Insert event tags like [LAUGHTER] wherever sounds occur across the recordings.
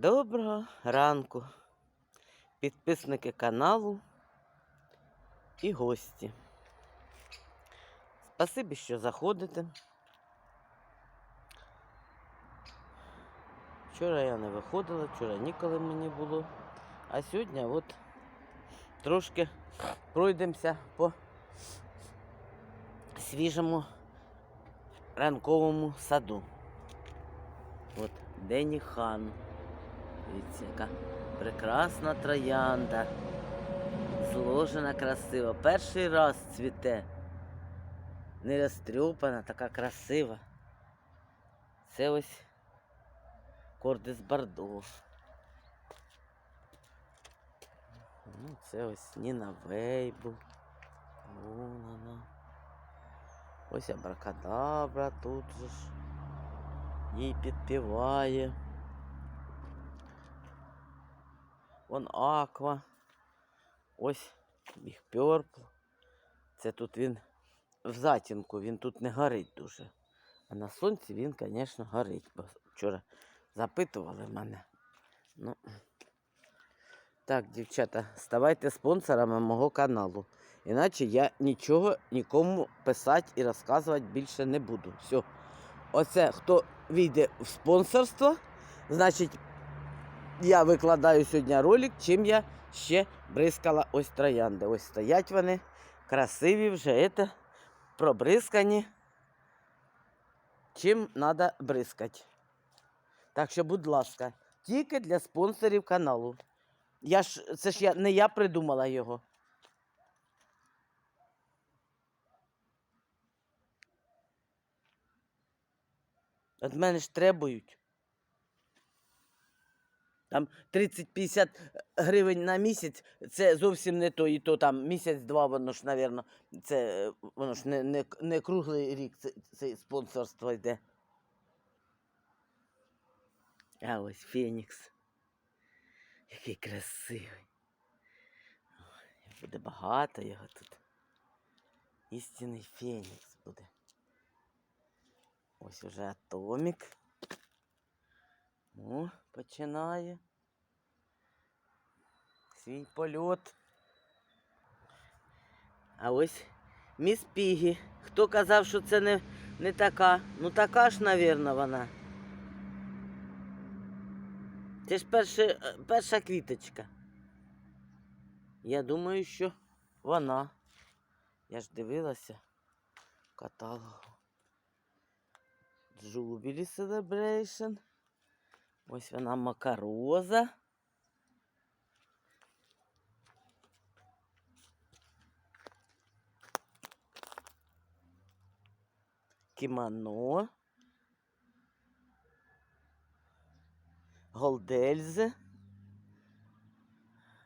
Доброго ранку, підписники каналу і гості. Спасибі, що заходите. Вчора я не виходила, вчора ніколи мені було. А сьогодні от трошки пройдемося по свіжому ранковому саду. От Дені хан. Дивіться, яка прекрасна троянда. Зложена красиво. Перший раз цвіте. Не розтрьопана, така красива. Це ось кордис Бордо. Ну, це ось Ніна Вейбл. Вон вона. Ось абракадабра тут же ж. Їй підпіває. Вон аква. Ось біг Purple. Це тут він в затінку, він тут не горить дуже. А на сонці він, звісно, горить. Бо вчора запитували мене. Ну. Так, дівчата, ставайте спонсорами мого каналу. Іначе я нічого нікому писати і розказувати більше не буду. Все. Оце хто війде в спонсорство, значить я викладаю сьогодні ролик, чим я ще бризкала ось троянди. Ось стоять вони, красиві вже, це, пробризкані. Чим треба бризкати. Так що, будь ласка, тільки для спонсорів каналу. Я ж, це ж я, не я придумала його. Від мене ж требують. Там 30-50 гривень на місяць це зовсім не то, і то там місяць-два, воно ж, напевно, це е, воно ж не, не, не круглий рік це, це спонсорство йде. А ось Фенікс. Який красивий. Буде багато його тут. Істинний Фенікс буде. Ось уже атомік. О, починає. Свій польот. А ось міс Пігі. Хто казав, що це не, не така? Ну така ж, навірно, вона. Це ж перша, е, перша квіточка. Я думаю, що вона. Я ж дивилася каталогу. Jubilee Celebration. Ось вона макароза. Кімоно. Голдельзе.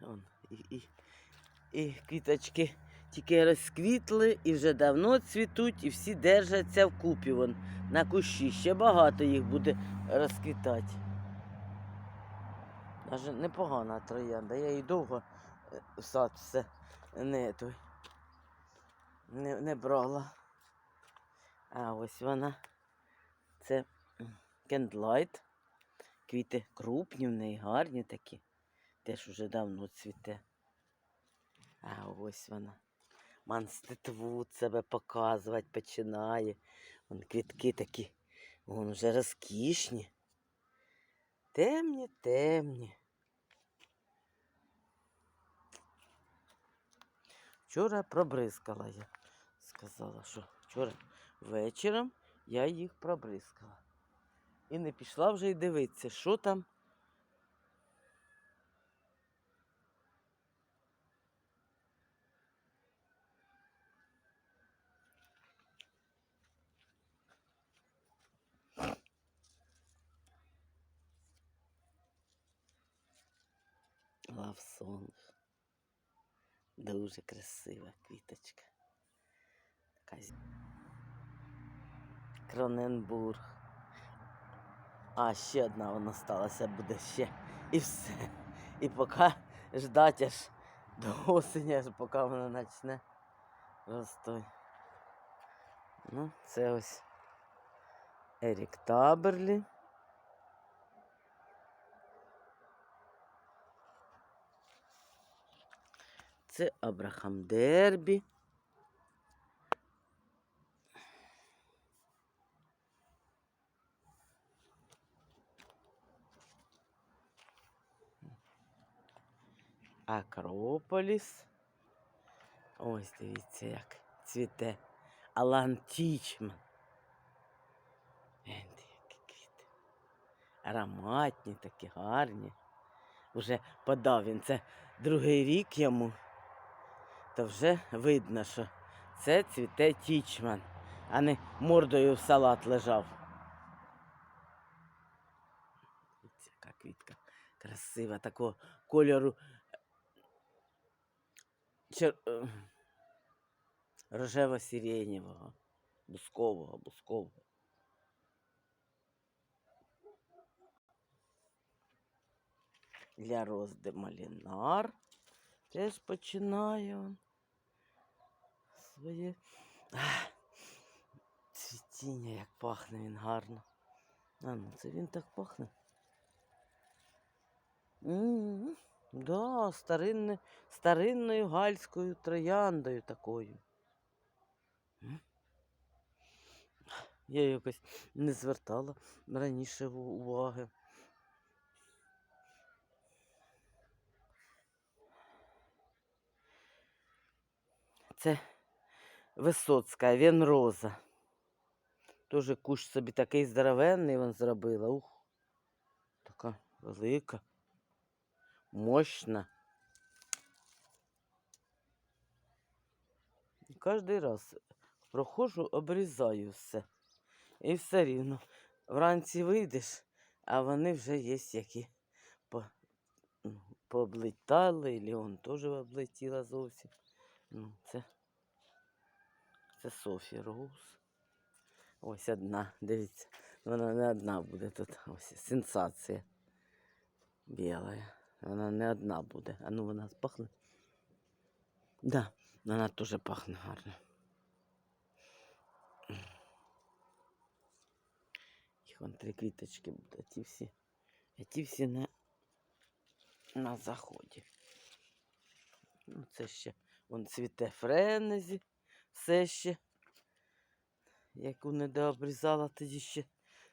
Вон, і, і, і квіточки тільки розквітли і вже давно цвітуть, і всі держаться вкупі вон на кущі. Ще багато їх буде розквітати. Даже непогана троянда. Я її довго е, сад все не, той, не, не брала. А ось вона. Це кендлайт. Квіти крупні в неї, гарні такі. Теж уже давно цвіте. А ось вона. Манститвуд себе показувати починає. Вон квітки такі. Вон вже розкішні. Темні, темні. Вчора пробризкала я. Сказала, що вчора вечором я їх пробризкала. І не пішла вже й дивитися, що там. Лавсонг. Дуже красива квіточка. Така Кроненбург. А, ще одна вона сталася, буде ще. І все. І поки ждать аж до осені, аж поки вона почне рости. Ну, це ось Ерік Таберлі. Це Абрахам Дербі. Акрополіс. Ось дивіться, як цвіте. Алан Тічман. Які квіти. Ароматні, такі гарні. Уже подав він це другий рік йому. То вже видно, що це цвіте Тічман, а не мордою в салат лежав. Дивіться, яка квітка красива, такого кольору чер... е, рожево-сиренєвого, бускового, бускового. Для розди малінар теж починає он своє цвітіння, як пахне він гарно. А ну це він так пахне. М, Да, старинне, старинною гальською трояндою такою. Я якось не звертала раніше уваги. Це Висоцька, він роза. Тоже кущ собі такий здоровенний він зробила. Ух, така велика, мощна. І Кожний раз проходжу, обрізаю все. І все рівно. Вранці вийдеш, а вони вже є які по, ну, пооблітали, і он теж облетіла зовсім. Ну, це, це Софі Роуз. Ось одна, дивіться. Вона не одна буде тут. Ось сенсація. Біла. Вона не одна буде. А ну вона пахне. Да, вона теж пахне гарно. Їх вон три квіточки будуть, а ті всі. А ті всі на, на заході. Ну, це ще вон цвіте френезі, все ще. Яку не дообрізала, тоді ще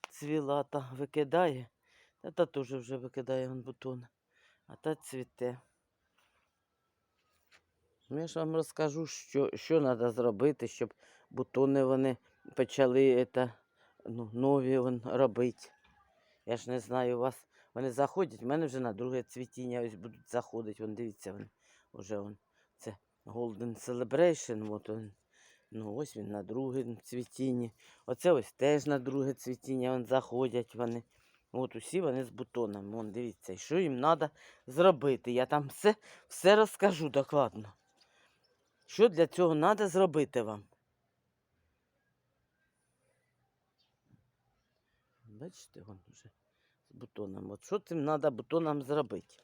цвіла та викидає. Та та теж вже викидає вон бутон. А та цвіте. Ну, я ж вам розкажу, що, що треба зробити, щоб бутони вони почали это, ну, нові вон, робити. Я ж не знаю, у вас вони заходять, у мене вже на друге цвітіння ось будуть заходити. Вон, дивіться, вони вже вон. Це Golden Celebration. От він. Ну, ось він на друге цвітінні. Оце ось теж на друге цвітіння вон, заходять вони. От усі вони з бутонами. Вон, дивіться, що їм треба зробити. Я там все, все розкажу докладно. Що для цього треба зробити вам? Бачите, вон вже з бутоном. От що цим треба бутонам зробити,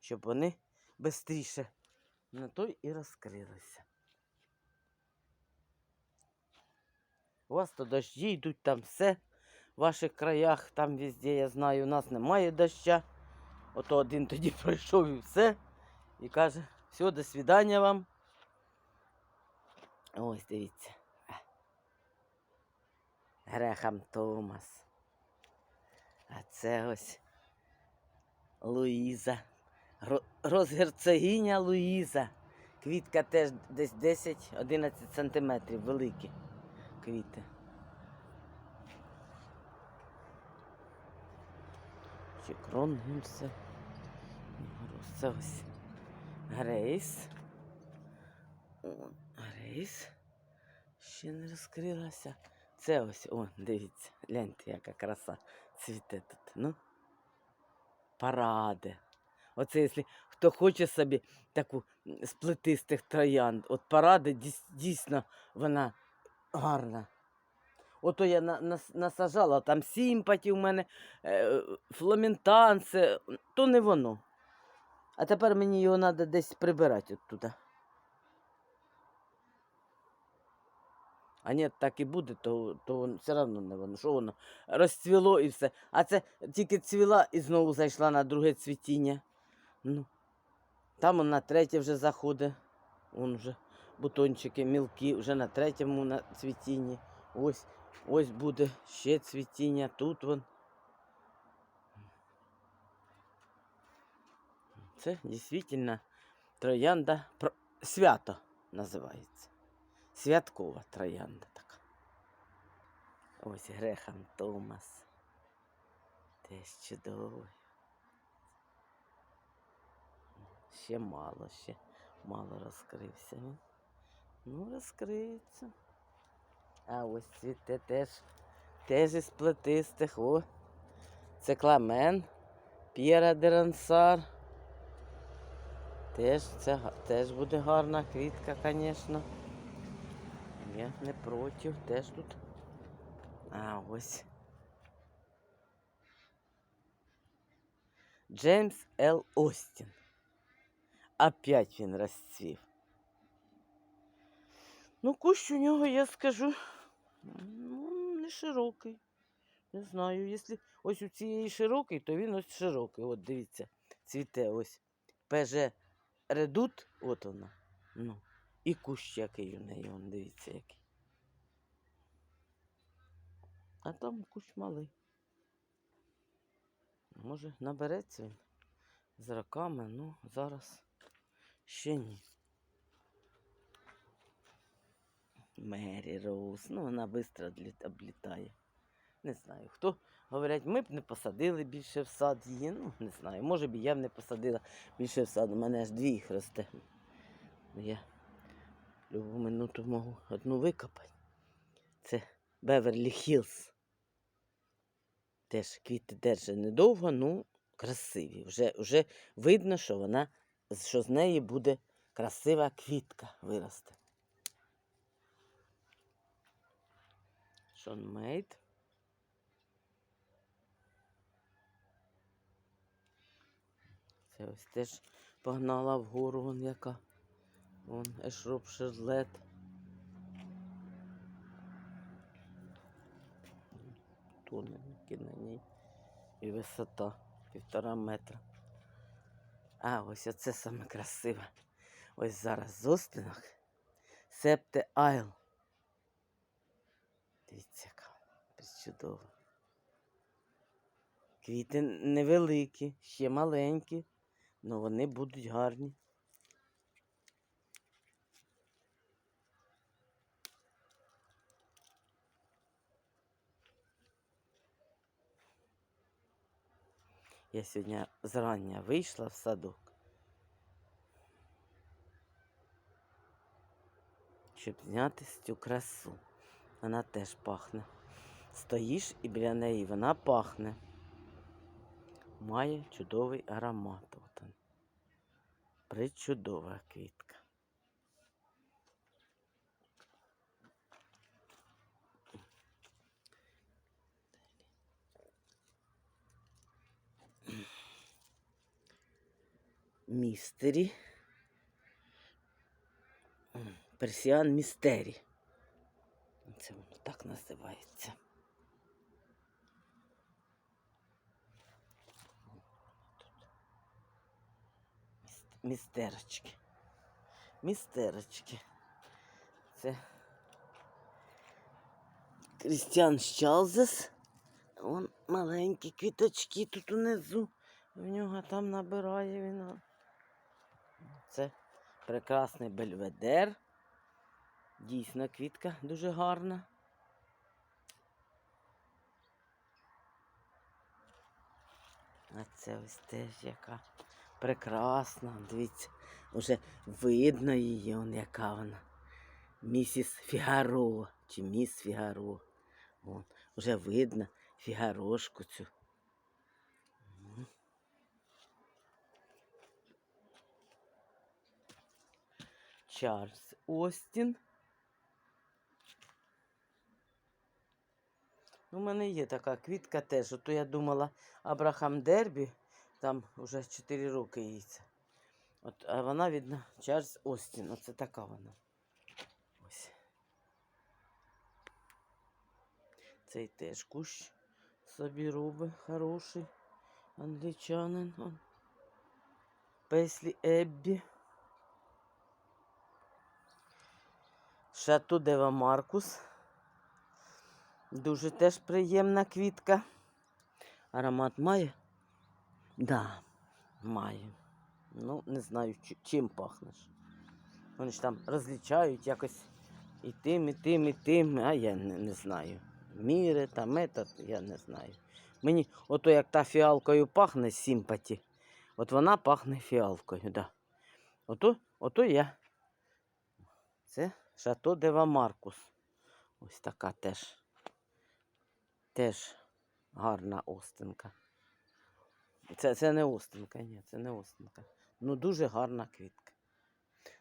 щоб вони швидше на той і розкрилися. У вас то дощі йдуть, там все. В ваших краях, там везде, я знаю, у нас немає доща. Ото один тоді [LAUGHS] пройшов і все. І каже, все, до свидання вам. Ось дивіться. Грехам Томас. А це ось Луїза. Ро- Розгерцогиня Луїза. Квітка теж десь 10-11 сантиметрів великі квіти. Чи Кронгельсе. Це ось Грейс. О, Грейс. Ще не розкрилася. Це ось, о, дивіться, гляньте, яка краса цвіте тут. Ну. Паради. Оце, якщо хто хоче собі таку з плетистих троянд, от паради дійсно вона гарна. Ото я на, нас- насажала там сімпаті у мене, е, то не воно. А тепер мені його треба десь прибирати оттуда. А ні, так і буде, то, то воно все одно не воно. Що воно? Розцвіло і все. А це тільки цвіла і знову зайшла на друге цвітіння. Ну, там он на третє вже заходить. Вон вже бутончики мілкі, вже на третьому на цвітінні. Ось, ось буде ще цвітіння. Тут вон. Це дійсно троянда свято називається. Святкова троянда така. Ось Грехам Томас. Теж чудовий. Ще мало, ще мало розкрився. Ну, розкриється. А ось цвіте теж, теж із плетистих. О, це кламен, П'єра Дерансар. Теж, це, теж буде гарна квітка, звісно. Я не проти, теж тут. А ось. Джеймс Л. Остін. Опять він розцвів. Ну, кущ у нього, я скажу, ну, не широкий. Не знаю, якщо ось у цієї широкий, то він ось широкий. От дивіться, цвіте ось. ПЖ редут, от вона. Ну, і кущ який у неї, он, дивіться який. А там кущ малий. Може, набереться він з роками, ну зараз ще ні. Мері Роуз, ну вона швидко облітає. Не знаю, хто говорять, ми б не посадили більше в сад її. Ну, не знаю, може б я б не посадила більше в сад. У мене аж дві їх росте. Я любу минуту можу одну викопати. Це Беверлі Хіллз. Теж квіти держать недовго, ну красиві. Вже, вже видно, що вона, що з неї буде красива квітка виросте. Шон Мейд. Це ось теж погнала вгору, вон яка. Вон ешроп шерлет. Тоненькі на ній. І висота півтора метра. А, ось оце саме красиве. Ось зараз з остинок. Септе Айл. Дивіться, яка причудова. Квіти невеликі, ще маленькі, але вони будуть гарні. Я сьогодні зрання вийшла в садок. Щоб зняти цю красу. Вона теж пахне. Стоїш і біля неї вона пахне. Має чудовий аромат. От він. Причудова квітка. Містері. Персіан Містері. Це воно так називається. Міс- Містерочки. Містерочки. Це Крістіан Щалзес. Вон маленькі квіточки тут унизу. В нього там набирає він. Це прекрасний бельведер. Дійсно, квітка дуже гарна. А це ось теж яка прекрасна. Дивіться, вже видно її, он яка вона. Місіс Фігаро чи міс Фігаро. Вон, вже видно фігарошку цю. Чарльз Остін. У мене є така квітка теж. Ото я думала, Абрахам Дербі, там вже 4 роки їй. От, а вона, видно, Чарльз Остін. Оце така вона. Ось. Цей теж кущ собі робить хороший. Англічанин. он. Песлі Еббі. Шату Дева Маркус. Дуже теж приємна квітка. Аромат має? Да, має. Ну, не знаю, чим пахнеш. Вони ж там розлічають якось і тим, і тим, і тим, а я не, не знаю. Міри та метод, я не знаю. Мені ото як та фіалкою пахне симпаті, от вона пахне фіалкою, да. Ото, ото я. Це Шато Дева Маркус. Ось така теж. Теж гарна остинка. Це, це не остинка, ні, це не остинка. Ну дуже гарна квітка.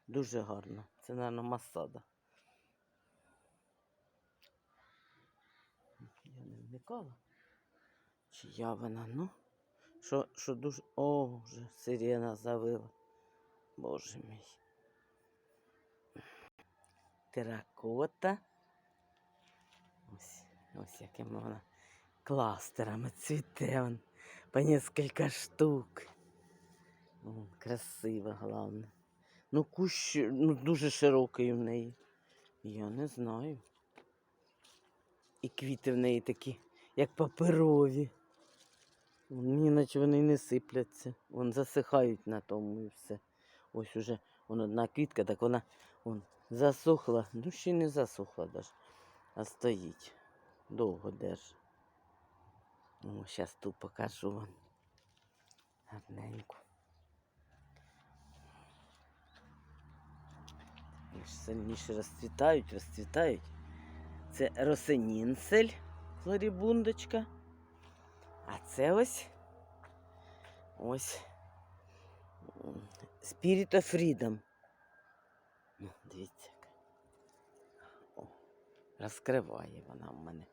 Дуже гарна. Це, мабуть, масада. Я не вникала. Чи я вона, ну? Що, що дуже. О, вже сирена завила. Боже мій. Теракота. Ось, ось якими вона кластерами цвіте. вон, По несколько штук. О, красиво, головне. Ну, кущ ну, дуже широкий в неї. Я не знаю. І квіти в неї такі, як паперові. Мені наче вони не сипляться. Вон засихають на тому і все. Ось уже вон одна квітка, так вона вон, засохла. Ну, ще й не засохла даже, а стоїть. Довго держи. Ну, зараз ту покажу вам. Гарненько. Сильніше розцвітають, розцвітають. Це росенінсель, флорібундочка. А це ось ось м, Spirit of Freedom. Ну, Дивіться. О, розкриває вона в мене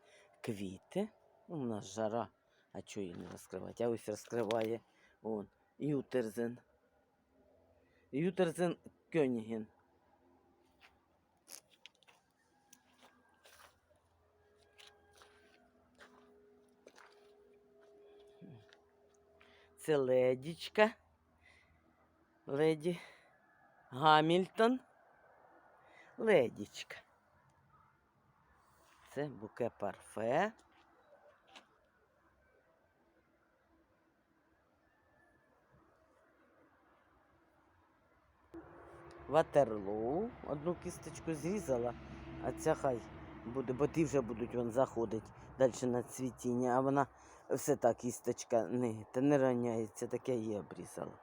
квіти. Ну, у нас жара, а чого її не розкривати? А ось розкриває он, Ютерзен. Ютерзен Кьоніген. Це ледічка. Леді Гамільтон. Ледічка. Це буке парфе. Ватерлоу. Одну кісточку зрізала, а ця хай буде, бо ті вже будуть вон заходити далі на цвітіння, а вона все та кісточка не, та не раняється, таке її обрізала.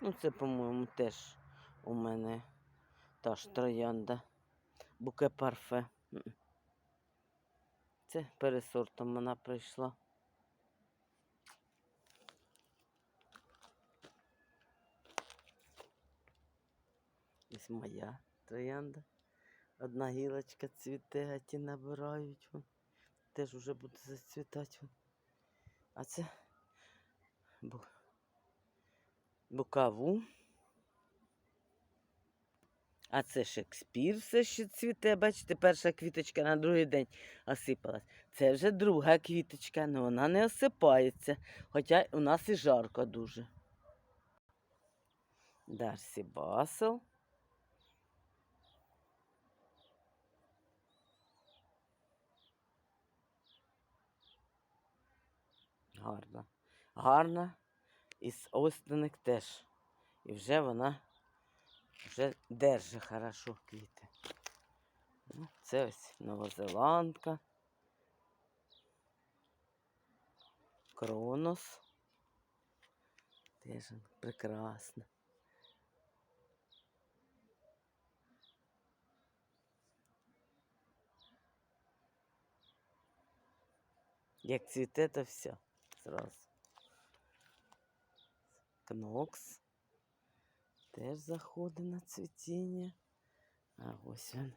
Ну, це, по-моєму, теж у мене та ж троянда. Буке парфе. Це пересортом вона прийшла. Ось моя троянда. Одна гілочка цвіте, а ті набирають. Теж вже буде зацвітати. А це бу... букаву. А це Шекспір все ще цвіте. Бачите, перша квіточка на другий день осипалась. Це вже друга квіточка, але вона не осипається. Хоча у нас і жарко дуже. Дарсі Басел. Гарна. Гарна. Із Остиник теж. І вже вона вже держить хорошо квіти. Ну, це ось новозеландка. Кронос. Теж прекрасна. Як цвіте, то все. Зразу. Кнокс. Теж заходить на цвітіння. А ось він.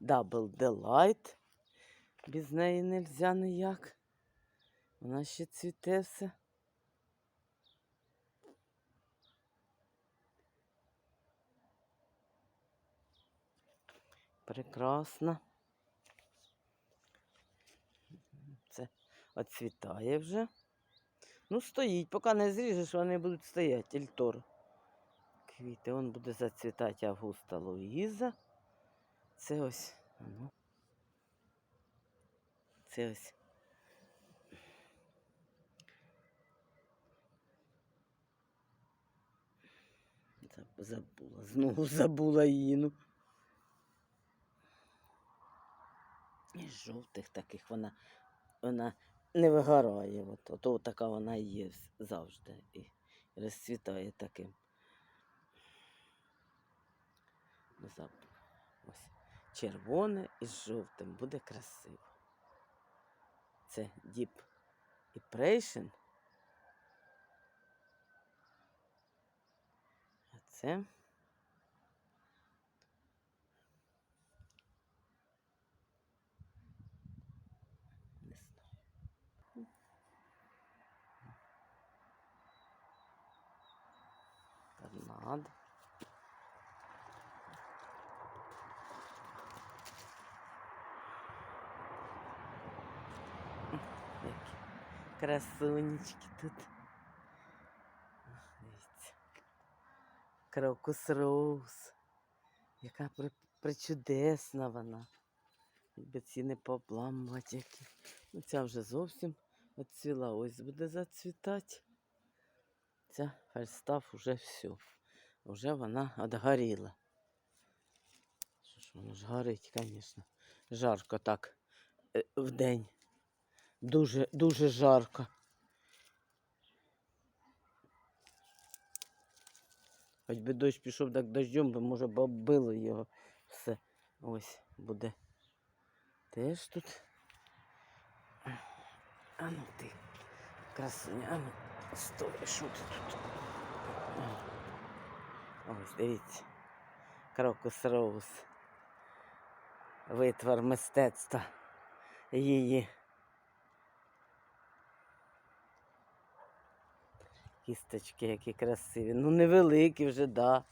Double Delight. Без неї нельзя ніяк. Вона ще цвіте все. Прекрасно. Це оцвітає вже. Ну, стоїть, поки не зріжеш, вони будуть стояти, ельтор. Квіти. Он буде зацвітати Августа Луїза. Це ось. Ну. Це ось. Забула, знову [LAUGHS] забула її. Ну. Із жовтих таких вона, вона не вигорає. От, ото така вона і є завжди. І розцвітає таким. Забула. Ось. Червоне із жовтим буде красиво. Це Deep Impression. А це. Торнадо. Які красунечки тут. Дивіться. Крокус роуз. Яка при- причудесна вона. Якби ці не які. Ну, ця вже зовсім відцвіла. Ось буде зацвітати. Ця фальстаф уже все. Вже вона отгоріла. Що ж воно ж горить, звісно. Жарко так е, в день. Дуже, дуже жарко. Хоч би дощ пішов так дощом, би може б оббило його все. Ось буде. Теж тут. А ну ти, красуня, а ну, стой, що ти тут? Ось, дивіться. Крокус Роуз. Витвор мистецтва її. Кісточки, які красиві. Ну, невеликі вже, да.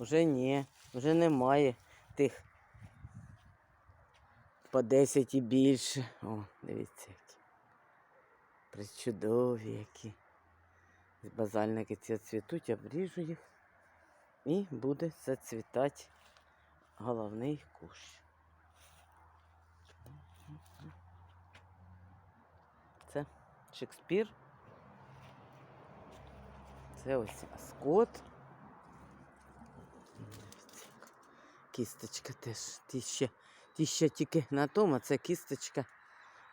Вже ні. Вже немає тих по 10 і більше. О, дивіться, які. Причудові які. Базальники ці цвітуть, обріжу їх. І буде зацвітати головний кущ. Це Шекспір. Це ось Скот. Кісточка теж. Ті ще, ті ще тільки на тому, а це кісточка,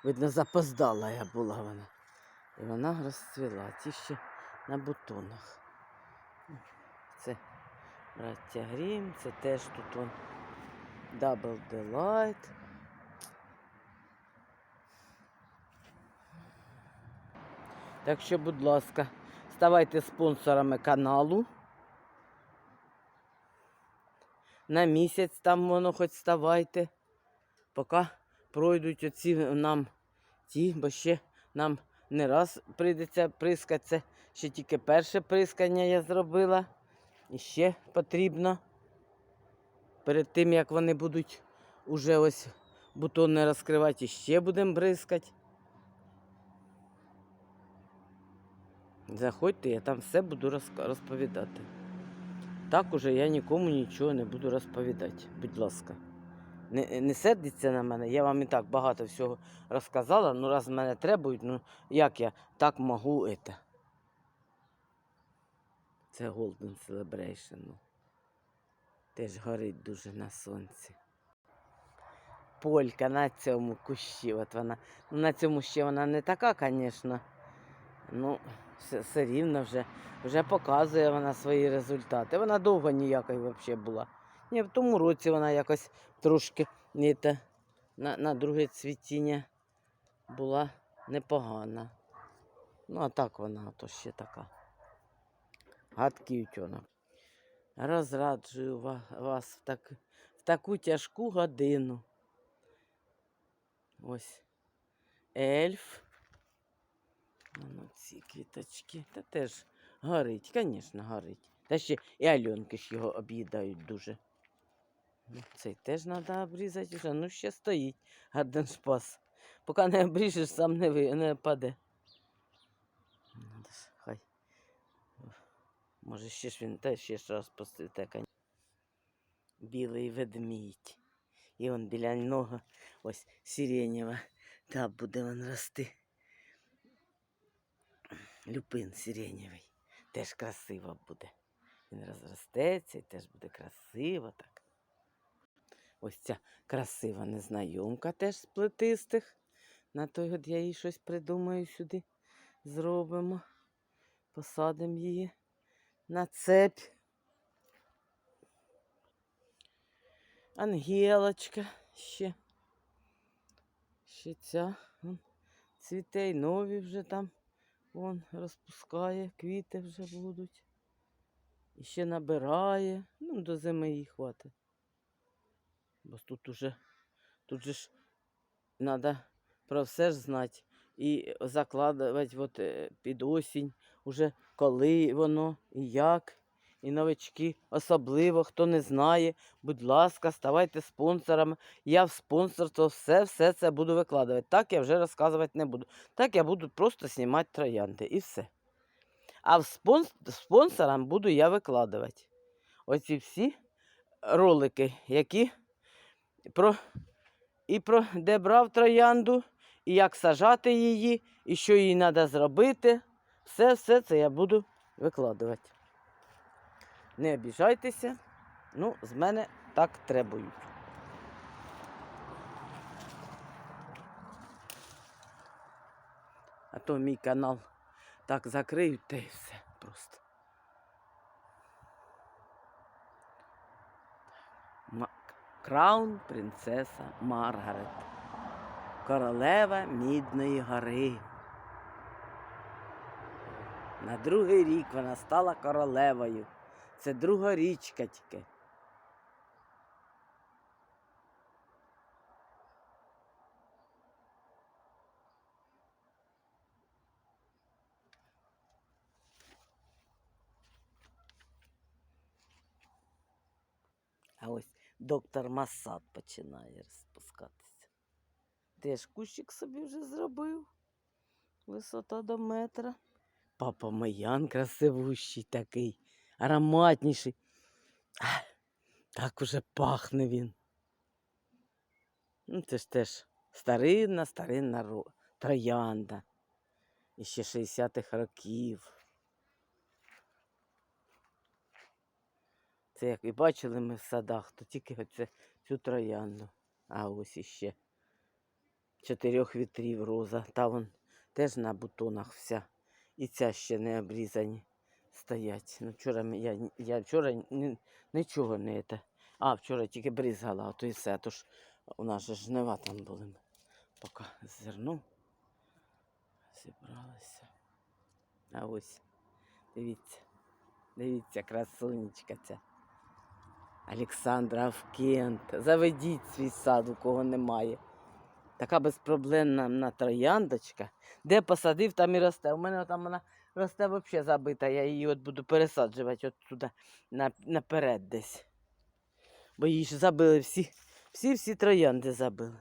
видно, запоздала я була вона. І вона розцвіла. Ті ще на бутонах. Це браття Грім, це теж тут он Double Delight. Так що, будь ласка, ставайте спонсорами каналу. На місяць там воно хоч ставайте. Поки пройдуть оці нам ті, бо ще нам не раз прийдеться прискати. Це ще тільки перше прискання я зробила. І ще потрібно. Перед тим, як вони будуть уже ось бутони розкривати, ще будемо бризкати. Заходьте, я там все буду розповідати. Так уже я нікому нічого не буду розповідати. Будь ласка. Не, не сердіться на мене, я вам і так багато всього розказала, ну раз мене требують, ну як я так можу это. Це Golden Celebration. Ну. Теж горить дуже на сонці. Полька на цьому кущі. От вона. Ну, на цьому ще вона не така, звісно. Ну, все, все рівно вже, вже показує вона свої результати. Вона довго ніякої взагалі була. Ні, в тому році вона якось трошки ні, та, на, на друге цвітіння була непогана. Ну, а так вона то ще така. Гадкий утюнок. Розраджую вас в, так, в таку тяжку годину. Ось ельф. Ну, ці квіточки. Та теж горить, звісно, горить. Та ще і альонки ж його об'їдають дуже. Ну, цей теж треба обрізати вже. Ну, ще стоїть гарденшпас. Поки не обріжеш, сам не, ви, не паде. Хай Може, ще ж він теж ще ж раз посвіте. кон- Білий ведмідь. І он біля нього ось сиренєва. Та буде він рости. Люпин сиренєвий. Теж красиво буде. Він розростеться і теж буде красиво так. Ось ця красива незнайомка теж з плетистих. На той год я їй щось придумаю сюди. Зробимо. Посадимо її на цепь. Ангелочка ще. Ще ця. Вон, цвіте й нові вже там. Вон розпускає, квіти вже будуть. І ще набирає. Ну, до зими їй хватить. Бо тут уже, тут же ж треба про все ж знати. І закладувати от, е, під осінь, уже коли воно і як. І новички, особливо, хто не знає, будь ласка, ставайте спонсорами. Я в спонсорство все, все це буду викладувати. Так я вже розказувати не буду. Так я буду просто знімати троянди і все. А в спонс... спонсорам буду я викладувати. Оці всі ролики, які про... і про де брав троянду, і як сажати її, і що їй треба зробити. Все, все це я буду викладувати. Не обіжайтеся. Ну, з мене так требують. А то мій канал так закриють, та й все просто. Краун принцеса Маргарет. Королева Мідної гори. На другий рік вона стала королевою. Це друга річка тільки. А ось доктор Масад починає розпускатися. Теж кущик собі вже зробив. Висота до метра. Папа Маян красивущий такий, ароматніший. Ах, Так уже пахне він. Ну, це ж теж старинна, старинна ро- троянда. І ще 60-х років. Це як і бачили ми в садах, то тільки оце цю троянду. А ось іще чотирьох вітрів роза. Та вон теж на бутонах вся. І ця ще не обрізані стоять. Ну, вчора я, я вчора ні, нічого не те. А, вчора тільки бризгала, а то і все. Тож у нас же жнива там були. Поки зерно зібралося. А ось, дивіться, дивіться, красунечка ця. Олександра Авкент. Заведіть свій сад, у кого немає. Така безпроблемна трояндочка. Де посадив, там і росте. У мене там вона росте взагалі забита. Я її от буду пересаджувати от туди на, наперед десь. Бо її ж забили всі, всі, всі троянди забили.